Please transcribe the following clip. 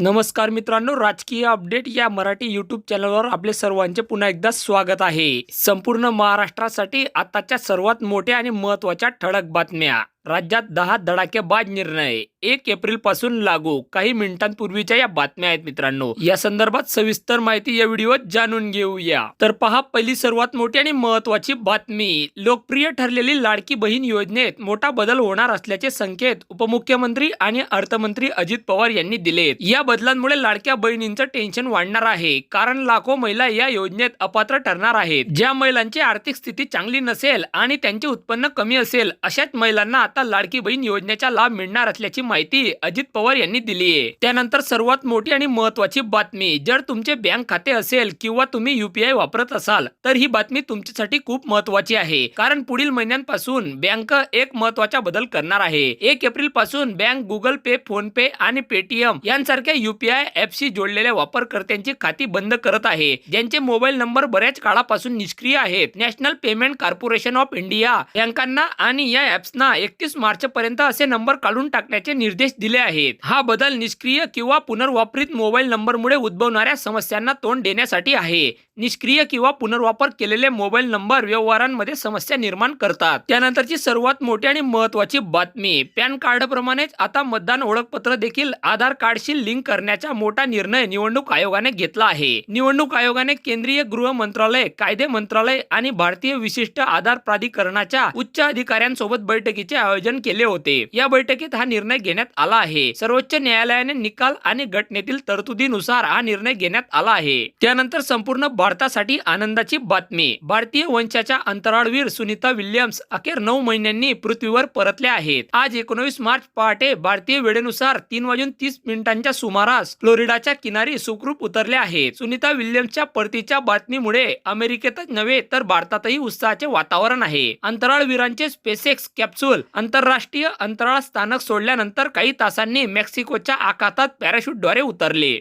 नमस्कार मित्रांनो राजकीय अपडेट या मराठी यूट्यूब चॅनलवर आपले सर्वांचे पुन्हा एकदा स्वागत आहे. संपूर्ण महाराष्ट्रासाठी आताच्या सर्वात मोठ्या आणि महत्त्वाच्या ठळक बातम्या. राज्यात दहा धडाकेबाज निर्णय. एक एप्रिलपासून लागू. काही मिनिटांपूर्वीच्या या बातम्या आहेत मित्रांनो. या संदर्भात सविस्तर माहिती या व्हिडिओत जाणून घेऊया. तर पहा पहिली सर्वात मोठी आणि महत्वाची बातमी. लोकप्रिय ठरलेली लाडकी बहीण योजनेत मोठा बदल होणार असल्याचे संकेत उपमुख्यमंत्री आणि अर्थमंत्री अजित पवार यांनी दिलेत. या बदलांमुळे लाडक्या बहिणींचं टेन्शन वाढणार आहे. कारण लाखो महिला या योजनेत अपात्र ठरणार आहेत. ज्या महिलांची आर्थिक स्थिती चांगली नसेल आणि त्यांचे उत्पन्न कमी असेल अशाच महिलांना आता लाडकी बहीण योजनेचा लाभ मिळणार असल्याची माहिती अजित पवार यांनी दिली आहे. त्यानंतर सर्वात मोठी आणि महत्वाची बातमी जर तुमचे बँक खाते असेल किंवा तुम्ही युपीआय वापरत असाल तर ही बातमी तुमच्यासाठी खूप महत्वाची आहे. कारण पुढील महिन्यांपासून बँक एक महत्त्वाचा बदल करणार आहे. एक एप्रिलपासून bank Google Pay PhonePe आणि पेटीएम यांसारख्या युपीआय ऍपशी जोडलेल्या वापरकर्त्यांची खाती बंद करत आहे. ज्यांचे मोबाईल नंबर बऱ्याच काळापासून निष्क्रिय आहेत. National payment corporation of India बँकांना आणि या ऍप्सना एकतीस मार्च पर्यंत असे नंबर काढून टाकण्याचे निर्देश दिले आहेत. हा बदल निष्क्रिय किंवा पुनर्वापरित मोबाईल नंबरमुळे उद्भवणाऱ्या समस्यांना तोंड देण्यासाठी आहे. निष्क्रिय किंवा पुनर्वापर केलेले मोबाईल नंबर व्यवहारांमध्ये समस्या निर्माण करतात. त्यानंतरची सर्वात मोठी आणि महत्वाची बातमी पॅन कार्ड प्रमाणेच आता मतदान ओळखपत्र देखील आधार कार्डशी लिंक करण्याचा मोठा निर्णय निवडणूक आयोगाने घेतला आहे. निवडणूक आयोगाने केंद्रीय गृह मंत्रालय कायदे मंत्रालय आणि भारतीय विशिष्ट आधार प्राधिकरणाच्या उच्च अधिकाऱ्यांसोबत बैठकीचे आयोजन केले होते. या बैठकीत हा निर्णय घेण्यात आला आहे. सर्वोच्च न्यायालयाने निकाल आणि घटनेतील तरतुदीनुसार हा निर्णय घेण्यात आला आहे. त्यानंतर संपूर्ण भारतासाठी आनंदाची बातमी. भारतीय वंशाच्या अंतराळवीर सुनीता विल्यम्स अखेर नऊ महिन्यांनी पृथ्वीवर परतल्या आहेत. आज एकोणवीस मार्च पहाटे भारतीय वेळेनुसार तीन वाजून तीस मिनिटांच्या सुमारास फ्लोरिडाच्या किनारी सुखरूप उतरले आहेत. सुनीता विल्यम्सच्या परतीच्या बातमीमुळे अमेरिकेतच नव्हे तर भारतातही उत्साहाचे वातावरण आहे. अंतराळवीरांचे स्पेसेक्स कॅप्सूल आंतरराष्ट्रीय अंतराळ स्थानक सोडल्यानंतर काही तासांनी मेक्सिकोच्या आखातात पॅराशूटद्वारे उतरले.